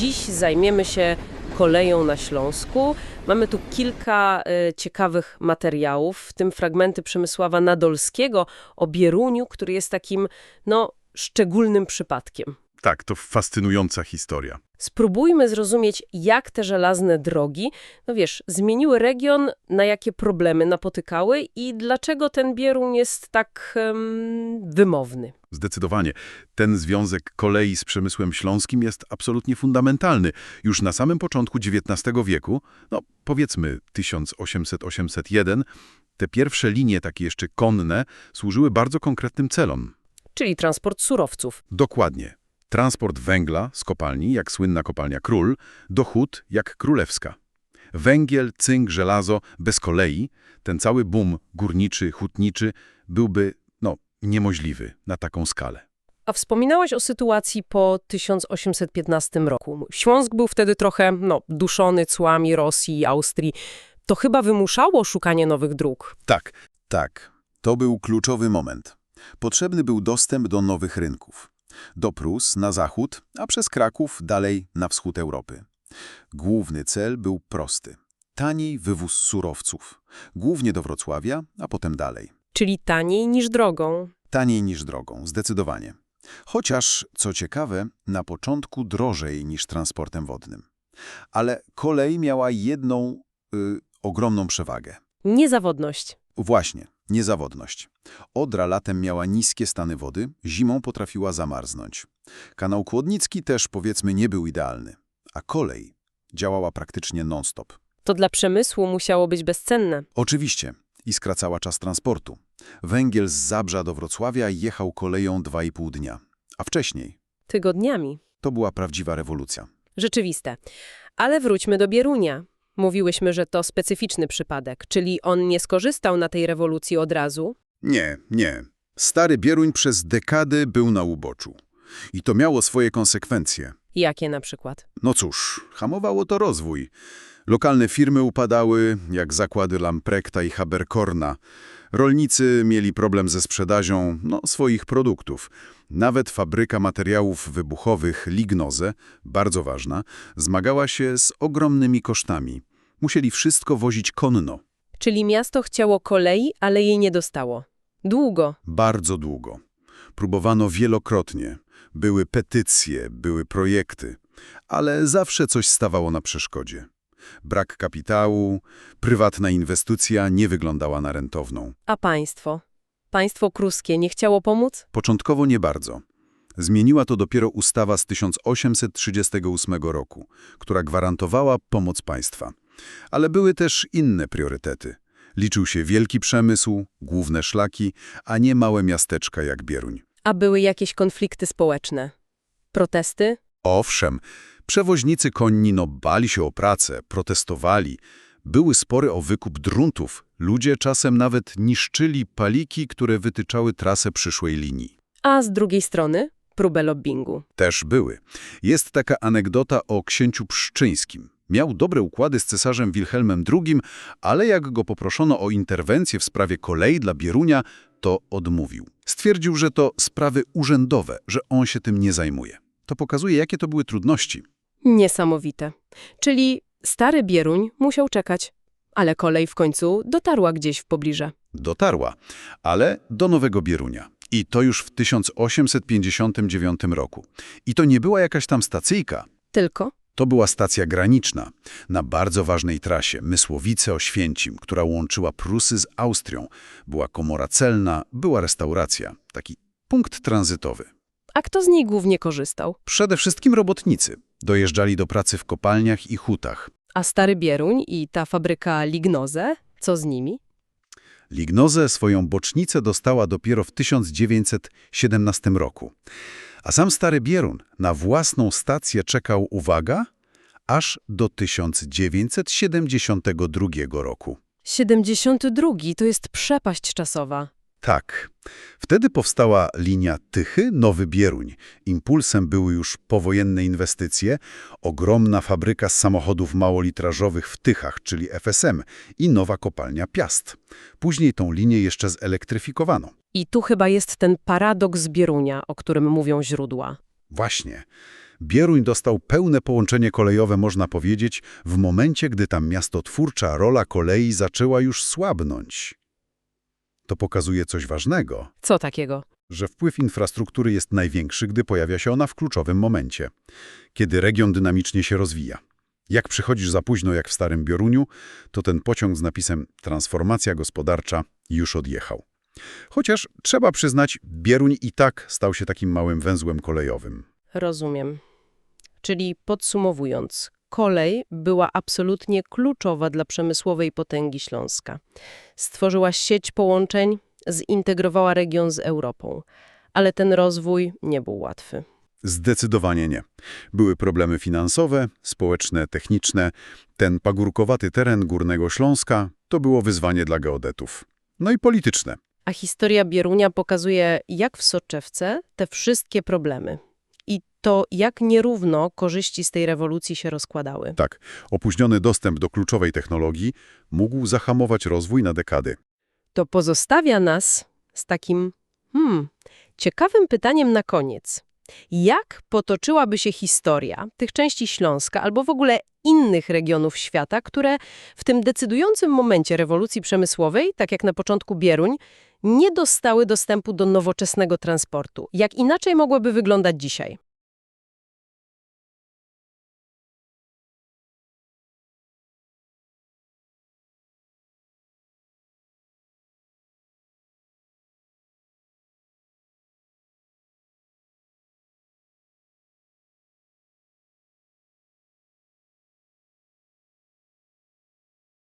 Dziś zajmiemy się koleją na Śląsku. Mamy tu kilka e, ciekawych materiałów, w tym fragmenty Przemysława Nadolskiego o Bieruniu, który jest takim, no, szczególnym przypadkiem. Tak, to fascynująca historia. Spróbujmy zrozumieć, jak te żelazne drogi, no wiesz, zmieniły region, na jakie problemy napotykały i dlaczego ten Bieruń jest tak em, wymowny. Zdecydowanie. Ten związek kolei z przemysłem śląskim jest absolutnie fundamentalny. Już na samym początku XIX wieku, no powiedzmy 1800-801, te pierwsze linie, takie jeszcze konne, służyły bardzo konkretnym celom. Czyli transport surowców. Dokładnie. Transport węgla z kopalni, jak słynna kopalnia Król, do hut, jak Królewska. Węgiel, cynk, żelazo, bez kolei, ten cały boom górniczy, hutniczy byłby, no, niemożliwy na taką skalę. A wspominałeś o sytuacji po 1815 roku. Śląsk był wtedy trochę, no, duszony cłami Rosji i Austrii. To chyba wymuszało szukanie nowych dróg. Tak, tak. To był kluczowy moment. Potrzebny był dostęp do nowych rynków. Do Prus na zachód, a przez Kraków dalej na wschód Europy. Główny cel był prosty. Taniej wywóz surowców. Głównie do Wrocławia, a potem dalej. Czyli taniej niż drogą. Taniej niż drogą, zdecydowanie. Chociaż, co ciekawe, na początku drożej niż transportem wodnym. Ale kolej miała jedną y, ogromną przewagę. Niezawodność. Właśnie, niezawodność. Odra latem miała niskie stany wody, zimą potrafiła zamarznąć. Kanał Kłodnicki też, powiedzmy, nie był idealny. A kolej działała praktycznie non-stop. To dla przemysłu musiało być bezcenne. Oczywiście. I skracała czas transportu. Węgiel z Zabrza do Wrocławia jechał koleją 2,5 dnia. A wcześniej Tygodniami. to była prawdziwa rewolucja. Rzeczywiste. Ale wróćmy do Bierunia. Mówiłyśmy, że to specyficzny przypadek, czyli on nie skorzystał na tej rewolucji od razu. Nie, nie. Stary Bieruń przez dekady był na uboczu. I to miało swoje konsekwencje. Jakie na przykład? No cóż, hamowało to rozwój. Lokalne firmy upadały, jak zakłady Lamprekta i Haberkorna. Rolnicy mieli problem ze sprzedażą no, swoich produktów. Nawet fabryka materiałów wybuchowych Lignoze, bardzo ważna, zmagała się z ogromnymi kosztami. Musieli wszystko wozić konno. Czyli miasto chciało kolei, ale jej nie dostało. Długo. Bardzo długo. Próbowano wielokrotnie. Były petycje, były projekty, ale zawsze coś stawało na przeszkodzie. Brak kapitału, prywatna inwestycja nie wyglądała na rentowną. A państwo? Państwo kruskie nie chciało pomóc? Początkowo nie bardzo. Zmieniła to dopiero ustawa z 1838 roku, która gwarantowała pomoc państwa. Ale były też inne priorytety. Liczył się wielki przemysł, główne szlaki, a nie małe miasteczka jak Bieruń. A były jakieś konflikty społeczne? Protesty? Owszem, przewoźnicy konni no bali się o pracę, protestowali. Były spory o wykup druntów. Ludzie czasem nawet niszczyli paliki, które wytyczały trasę przyszłej linii. A z drugiej strony? Próbę lobbingu. Też były. Jest taka anegdota o księciu Pszczyńskim. Miał dobre układy z cesarzem Wilhelmem II, ale jak go poproszono o interwencję w sprawie kolei dla Bierunia, to odmówił. Stwierdził, że to sprawy urzędowe, że on się tym nie zajmuje. To pokazuje, jakie to były trudności. Niesamowite. Czyli stary Bieruń musiał czekać. Ale kolej w końcu dotarła gdzieś w pobliże. Dotarła, ale do Nowego Bierunia. I to już w 1859 roku. I to nie była jakaś tam stacyjka. Tylko? To była stacja graniczna na bardzo ważnej trasie Mysłowice-Oświęcim, która łączyła Prusy z Austrią. Była komora celna, była restauracja. Taki punkt tranzytowy. A kto z niej głównie korzystał? Przede wszystkim robotnicy. Dojeżdżali do pracy w kopalniach i hutach. A stary Bieruń i ta fabryka Lignoze? Co z nimi? Lignoze swoją bocznicę dostała dopiero w 1917 roku. A sam Stary Bierun na własną stację czekał, uwaga, aż do 1972 roku. 72 to jest przepaść czasowa. Tak. Wtedy powstała linia Tychy, Nowy Bieruń. Impulsem były już powojenne inwestycje, ogromna fabryka samochodów małolitrażowych w Tychach, czyli FSM i nowa kopalnia Piast. Później tą linię jeszcze zelektryfikowano. I tu chyba jest ten paradoks Bierunia, o którym mówią źródła. Właśnie. Bieruń dostał pełne połączenie kolejowe, można powiedzieć, w momencie, gdy ta miastotwórcza rola kolei zaczęła już słabnąć. To pokazuje coś ważnego, Co takiego? że wpływ infrastruktury jest największy, gdy pojawia się ona w kluczowym momencie, kiedy region dynamicznie się rozwija. Jak przychodzisz za późno, jak w Starym Bioruniu, to ten pociąg z napisem transformacja gospodarcza już odjechał. Chociaż trzeba przyznać, Bieruń i tak stał się takim małym węzłem kolejowym. Rozumiem. Czyli podsumowując, kolej była absolutnie kluczowa dla przemysłowej potęgi Śląska. Stworzyła sieć połączeń, zintegrowała region z Europą. Ale ten rozwój nie był łatwy. Zdecydowanie nie. Były problemy finansowe, społeczne, techniczne. Ten pagórkowaty teren Górnego Śląska to było wyzwanie dla geodetów. No i polityczne. A historia Bierunia pokazuje, jak w soczewce te wszystkie problemy i to, jak nierówno korzyści z tej rewolucji się rozkładały. Tak, opóźniony dostęp do kluczowej technologii mógł zahamować rozwój na dekady. To pozostawia nas z takim, hmm, ciekawym pytaniem na koniec. Jak potoczyłaby się historia tych części Śląska albo w ogóle innych regionów świata, które w tym decydującym momencie rewolucji przemysłowej, tak jak na początku Bieruń, nie dostały dostępu do nowoczesnego transportu? Jak inaczej mogłoby wyglądać dzisiaj?